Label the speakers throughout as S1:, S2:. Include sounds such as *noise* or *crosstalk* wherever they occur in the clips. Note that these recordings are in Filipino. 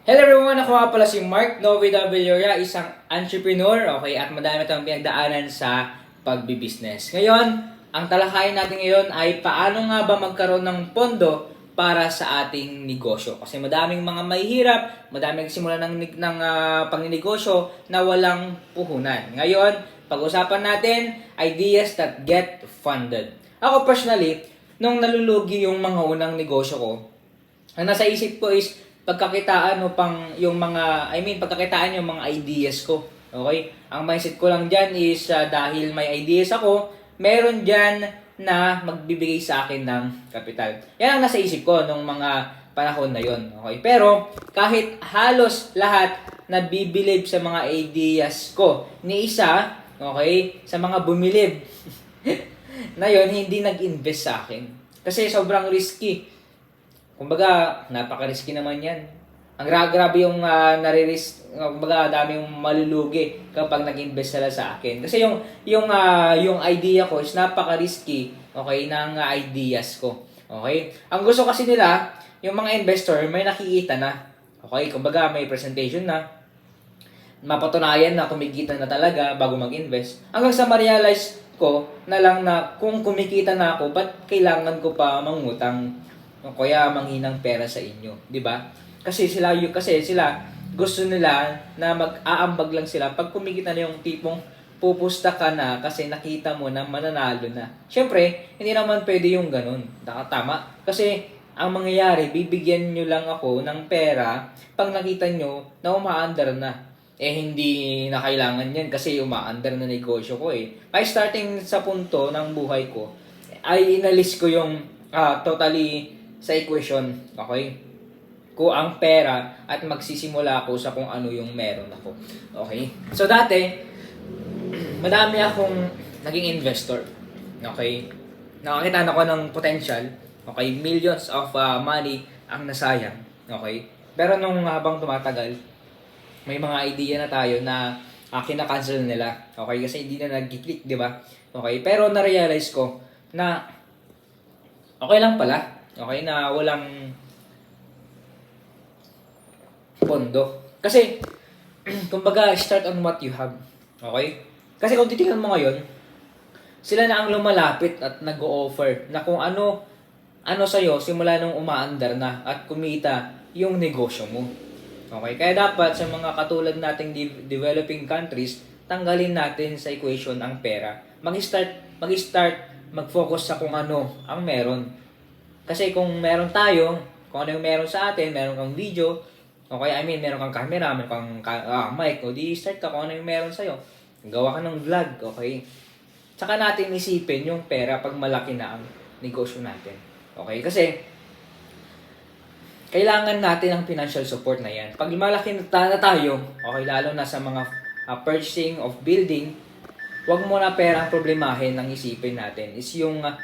S1: Hello everyone! Ako nga pala si Mark Novida Villoria, isang entrepreneur, okay, at madami tayong pinagdaanan sa pagbibusiness. Ngayon, ang talakayin natin ngayon ay paano nga ba magkaroon ng pondo para sa ating negosyo. Kasi madaming mga mahihirap, madaming nagsimula ng, ng ah, pangninegosyo na walang puhunan. Ngayon, pag-usapan natin, ideas that get funded. Ako personally, nung nalulugi yung mga unang negosyo ko, ang nasa isip ko is pagkakitaan mo pang yung mga, I mean, pagkakitaan yung mga ideas ko. Okay? Ang mindset ko lang dyan is ah, dahil may ideas ako, meron dyan na magbibigay sa akin ng kapital. Yan ang nasa isip ko nung mga panahon na yon. Okay? Pero kahit halos lahat na bibilib sa mga ideas ko ni isa, okay, sa mga bumilib *laughs* na yon hindi nag-invest sa akin. Kasi sobrang risky. Kumbaga, napaka-risky naman yan. Ang gra- grabe yung uh, nare-risk, uh, kumbaga dami yung malulugi kapag nag-invest sila sa akin. Kasi yung yung ah, yung idea ko is napaka-risky, okay, ng ah, ideas ko. Okay? Ang gusto kasi nila, yung mga investor may nakikita na. Okay? Kumbaga may presentation na, mapatunayan na kumikita na talaga bago mag-invest. Hanggang sa ma-realize ko na lang na kung kumikita na ako, ba't kailangan ko pa mangutang o kaya manghinang pera sa inyo, 'di ba? Kasi sila yung kasi sila gusto nila na mag-aambag lang sila pag kumikita na yung tipong pupusta ka na kasi nakita mo na mananalo na. Siyempre, hindi naman pwede yung ganun. Nakatama. Kasi ang mangyayari, bibigyan nyo lang ako ng pera pag nakita nyo na umaandar na. Eh, hindi na kailangan yan kasi umaandar na negosyo ko eh. Ay, starting sa punto ng buhay ko, ay inalis ko yung ah, totally sa equation. Okay? Ko ang pera at magsisimula ako sa kung ano yung meron ako. Okay? So, dati, *clears throat* madami akong naging investor. Okay? Nakakita na ako ng potential. Okay? Millions of ah, money ang nasayang. Okay? Pero nung habang tumatagal, may mga idea na tayo na uh, kinakancel nila. Okay? Kasi hindi na nag-click, di ba? Okay? Pero na-realize ko na okay lang pala. Okay? Na walang pondo. Kasi, *clears throat* kumbaga, start on what you have. Okay? Kasi kung titingnan mo ngayon, sila na ang lumalapit at nag-o-offer na kung ano ano sa'yo simula nung umaandar na at kumita yung negosyo mo. Okay? Kaya dapat sa mga katulad nating de- developing countries, tanggalin natin sa equation ang pera. Mag-start, mag-start, mag-focus sa kung ano ang meron. Kasi kung meron tayo, kung ano yung meron sa atin, meron kang video, okay, I mean, meron kang camera, meron kang ka- ah, mic, o di start ka kung ano yung meron sa'yo. Gawa ka ng vlog, okay? Tsaka natin isipin yung pera pag malaki na ang negosyo natin. Okay? Kasi, kailangan natin ang financial support na yan. Pag malaki na ta- na tayo, okay, lalo na sa mga uh, purchasing of building, wag mo na pera ang problemahin ang isipin natin. Is yung, uh,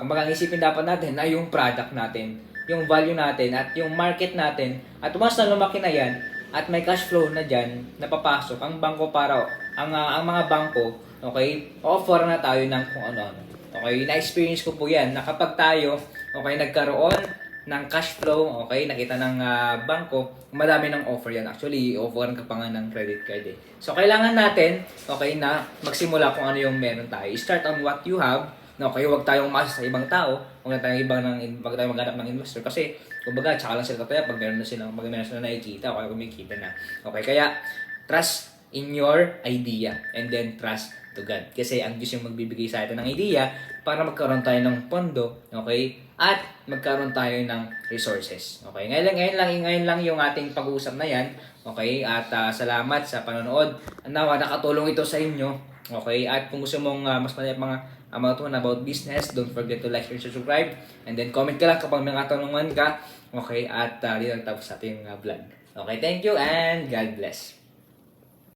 S1: kumbaga ang isipin dapat natin ay yung product natin, yung value natin, at yung market natin. At once na lumaki na yan, at may cash flow na dyan, napapasok ang bangko para, ang, uh, ang mga bangko, okay, offer na tayo ng kung ano-ano. Okay, na-experience ko po yan na tayo, okay, nagkaroon ng cash flow, okay, nakita ng ah, bangko, madami ng offer yan. Actually, offer ka pa nga ng credit card eh. So, kailangan natin, okay, na magsimula kung ano yung meron tayo. Start on what you have, no, okay, huwag tayong umasa sa ibang tao, huwag na tayong ibang ng, huwag tayong maghanap ng investor kasi, kumbaga, tsaka lang sila tataya pag meron na sila, pag meron sila nakikita, o kaya kumikita na. Okay, kaya, trust in your idea and then trust to God. Kasi ang Diyos yung magbibigay sa atin ng idea para magkaroon tayo ng pondo, okay? At magkaroon tayo ng resources. Okay? Ngayon lang, ngayon lang, ngayon lang yung ating pag-uusap na yan. Okay? At ah, salamat sa panonood. Nawa nakatulong ito sa inyo. Okay? At kung gusto mong ah, mas marami mga uh, matutunan about business, don't forget to like, share, subscribe. And then comment ka lang kapag may katanungan ka. Okay? At uh, dito tapos sa ating uh, vlog. Okay? Thank you and God bless.